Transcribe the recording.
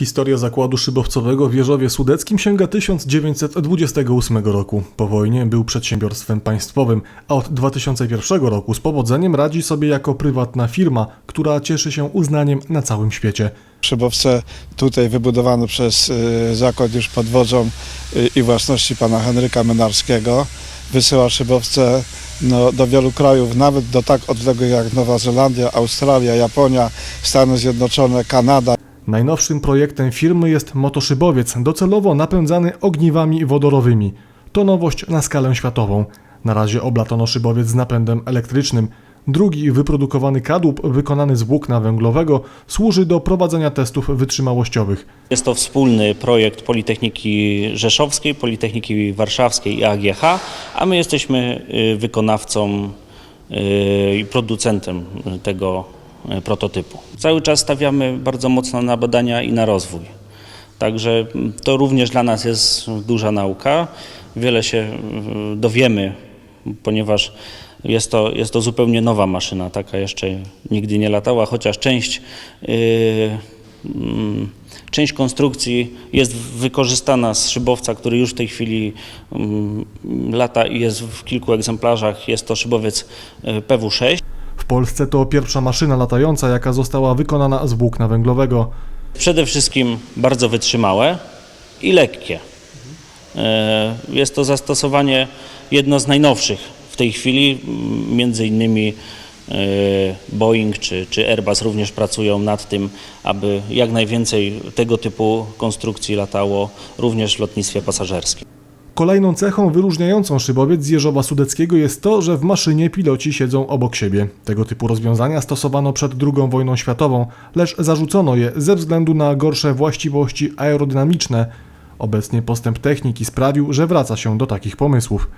Historia zakładu szybowcowego w Wieżowie Sudeckim sięga 1928 roku. Po wojnie był przedsiębiorstwem państwowym, a od 2001 roku z powodzeniem radzi sobie jako prywatna firma, która cieszy się uznaniem na całym świecie. Szybowce tutaj wybudowane przez y, zakład już pod wodzą y, i własności pana Henryka Menarskiego wysyła szybowce no, do wielu krajów, nawet do tak odległych jak Nowa Zelandia, Australia, Japonia, Stany Zjednoczone, Kanada. Najnowszym projektem firmy jest motoszybowiec, docelowo napędzany ogniwami wodorowymi. To nowość na skalę światową. Na razie oblatono szybowiec z napędem elektrycznym. Drugi wyprodukowany kadłub wykonany z włókna węglowego służy do prowadzenia testów wytrzymałościowych. Jest to wspólny projekt Politechniki Rzeszowskiej, Politechniki Warszawskiej i AGH, a my jesteśmy y, wykonawcą y, i producentem tego prototypu. Cały czas stawiamy bardzo mocno na badania i na rozwój. Także mm, to również dla nas jest duża nauka. Wiele się dowiemy, ponieważ jest to, jest to zupełnie nowa maszyna, taka jeszcze nigdy nie latała, chociaż część, yy, mm, część konstrukcji jest wykorzystana z szybowca, który już w tej chwili mm, lata i jest w kilku egzemplarzach. Jest to szybowiec y, PW6. W Polsce to pierwsza maszyna latająca, jaka została wykonana z włókna węglowego. Przede wszystkim bardzo wytrzymałe i lekkie. E, Jest to zastosowanie jedno z najnowszych w tej chwili. Między innymi e, Boeing czy, czy Airbus również pracują nad tym, aby jak najwięcej tego typu konstrukcji latało również w lotnictwie pasażerskim. Kolejną cechą wyróżniającą szybowiec z Jeżowa Sudeckiego jest to, że w maszynie piloci siedzą obok siebie. Tego typu rozwiązania stosowano przed II wojną światową, lecz zarzucono je ze względu na gorsze właściwości aerodynamiczne. Obecnie postęp techniki sprawił, że wraca się do takich pomysłów.